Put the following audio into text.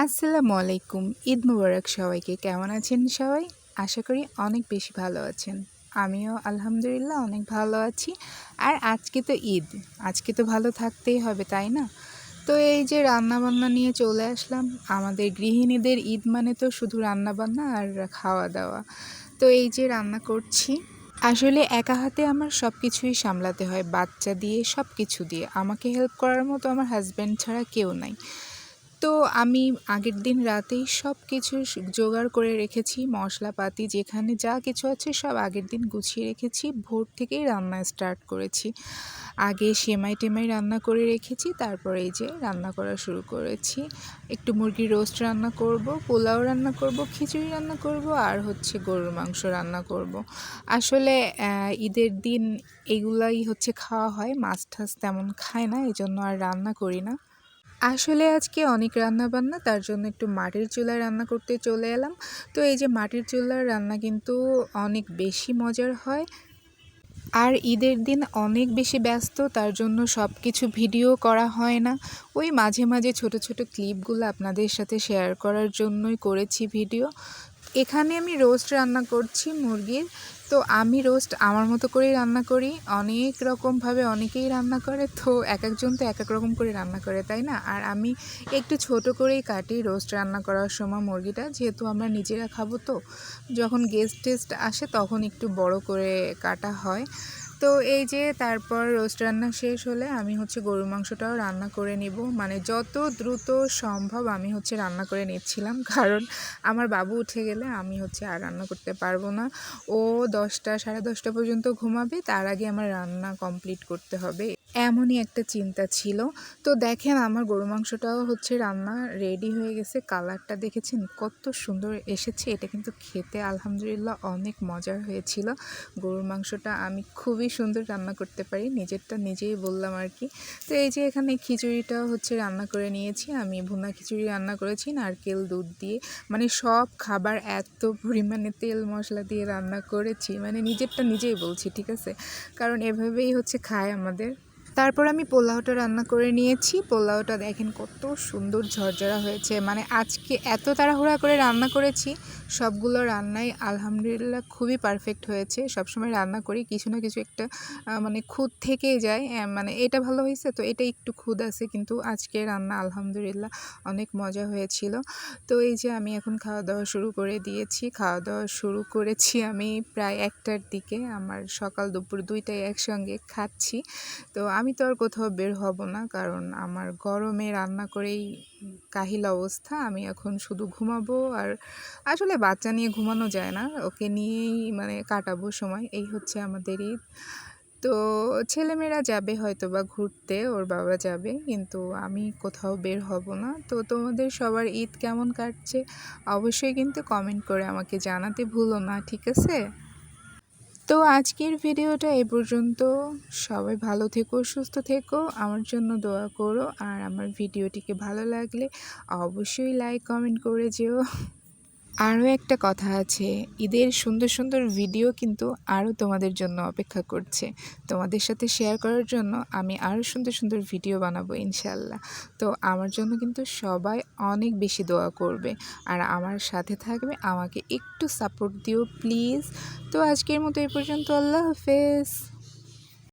আসসালামু আলাইকুম, ঈদ মুবারক সবাইকে। কেমন আছেন সবাই? আশা করি অনেক বেশি ভালো আছেন। আমিও আলহামদুলিল্লাহ অনেক ভালো আছি। আর আজকে তো ঈদ। আজকে তো ভালো থাকতেই হবে, তাই না? তো এই যে রান্না বান্না নিয়ে চলে আসলাম। আমাদের গৃহিণীদের ঈদ মানে তো শুধু রান্না বান্না আর খাওয়া দাওয়া তো এই যে রান্না করছি, আসলে একা হাতে আমার সব কিছুই সামলাতে হয়। বাচ্চা দিয়ে সব কিছু দিয়ে। আমাকে হেল্প করার মতো আমার হাজব্যান্ড ছাড়া কেউ নাই। তো আমি আগের দিন রাতেই সব কিছু জোগাড় করে রেখেছি, মশলাপাতি যেখানে যা কিছু আছে সব আগের দিন গুছিয়ে রেখেছি, ভোর থেকেই রান্না স্টার্ট করেছি। আগে সেমাই টেমাই রান্না করে রেখেছি, তারপরে এই যে রান্না করা শুরু করেছি। একটু মুরগির রোস্ট রান্না করব, পোলাও রান্না করব, খিচুড়ি রান্না করব, আর হচ্ছে গরুর মাংস রান্না করব। আসলে ঈদের দিন এগুলাই হচ্ছে খাওয়া হয় মাছ টাছ তেমন খায় না এই জন্য আর রান্না করি না। আসলে আজকে অনেক রান্না বান্না তার জন্য একটু মাটির চুলায় রান্না করতে চলে এলাম। তো এই যে মাটির চুলার রান্না কিন্তু অনেক বেশি মজার হয়। আর ঈদের দিন অনেক বেশি ব্যস্ত, তার জন্য সব কিছু ভিডিও করা হয় না। ওই মাঝে মাঝে ছোট ছোট ক্লিপগুলো আপনাদের সাথে শেয়ার করার জন্যই করেছি ভিডিও। এখানে আমি রোস্ট রান্না করছি মুরগির। তো আমি রোস্ট আমার মতো করেই রান্না করি। অনেক রকমভাবে অনেকেই রান্না করে। তো এক একজন তো এক এক রকম করে রান্না করে, তাই না? আর আমি একটু ছোট করেই কাটি রোস্ট রান্না করার সময় মুরগিটা। যেহেতু আমরা নিজেরা খাব তো, যখন গেস্ট টেস্ট আসে তখন একটু বড় করে কাটা হয়। তো এই যে তারপর রোস্ট রান্না শেষ হলে আমি হচ্ছে গরুর মাংসটাও রান্না করে নিব। মানে যত দ্রুত সম্ভব আমি হচ্ছে রান্না করে নিচ্ছিলাম। কারণ আমার বাবু উঠে গেলে আমি হচ্ছে আর রান্না করতে পারব না। ও দশটা, সাড়ে দশটা পর্যন্ত ঘুমাবে, তার আগে আমার রান্না কমপ্লিট করতে হবে। এমনই একটা চিন্তা ছিল। তো দেখেন আমার গরু মাংসটাও হচ্ছে রান্না রেডি হয়ে গেছে। কালারটা দেখেছেন? কত সুন্দর এসেছে। এটা কিন্তু খেতে আলহামদুলিল্লাহ অনেক মজার হয়েছিল। গরুর মাংসটা আমি খুবই সুন্দর রান্না করতে পারি, নিজেরটা নিজেই বললাম আর কি। তো এই যে এখানে খিচুড়িটা হচ্ছে রান্না করে নিয়েছি, আমি ভুনা খিচুড়ি রান্না করেছি, নারকেল, দুধ দিয়ে মানে সব খাবার এত পরিমাণে তেল মশলা দিয়ে রান্না করেছি মানে নিজেরটা নিজেই বলছি, ঠিক আছে? কারণ এভাবেই হচ্ছে খায় আমাদের। তারপর আমি পোলাওটা রান্না করে নিয়েছি। পোলাওটা দেখেন কত সুন্দর ঝরঝরা হয়েছে। মানে আজকে এত তাড়াহুড়া করে রান্না করেছি, সবগুলো রান্নাই আলহামদুলিল্লাহ খুবই পারফেক্ট হয়েছে। সবসময় রান্না করি, কিছু না কিছু একটা মানে খুদ থেকেই যায়। মানে এটা ভালো হয়েছে তো এটা একটু খুদ আছে, কিন্তু আজকে রান্না আলহামদুলিল্লাহ অনেক মজা হয়েছিল। তো এই যে আমি এখন খাওয়া দাওয়া শুরু করে দিয়েছি। খাওয়া দাওয়া শুরু করেছি আমি প্রায় একটার দিকে। আমার সকাল দুপুর দুইটাই একসঙ্গে খাচ্ছি। তো আমি তো আর কোথাও বের হব না, কারণ আমার গরমে রান্না করেই কাহিল অবস্থা। আমি এখন শুধু ঘুমাবো আর আসলে বাচ্চা নিয়ে ঘুমানো যায় না, ওকে নিয়েই মানে কাটাবো সময়। এই হচ্ছে আমাদের ঈদ। তো ছেলেমেয়েরা যাবে হয়তো বা ঘুরতে, ওর বাবা যাবে, কিন্তু আমি কোথাও বের হব না। তো তোমাদের সবার ঈদ কেমন কাটছে? অবশ্যই কিন্তু কমেন্ট করে আমাকে জানাতে ভুলো না, ঠিক আছে? তো আজকের ভিডিওটা এ পর্যন্ত। সবাই ভালো থেকো, সুস্থ থেকো, আমার জন্য দোয়া করো। আর আমার ভিডিওটিকে ভালো লাগলে অবশ্যই লাইক কমেন্ট করে যেও। আরও একটা কথা আছে, ঈদের সুন্দর সুন্দর ভিডিও কিন্তু আরও তোমাদের জন্য অপেক্ষা করছে। তোমাদের সাথে শেয়ার করার জন্য আমি আরও সুন্দর সুন্দর ভিডিও বানাবো ইনশাল্লাহ তো আমার জন্য কিন্তু সবাই অনেক বেশি দোয়া করবে। আর আমার সাথে থাকবে, আমাকে একটু সাপোর্ট দিও প্লিজ তো আজকের মতো এই পর্যন্ত, আল্লাহ হাফেজ।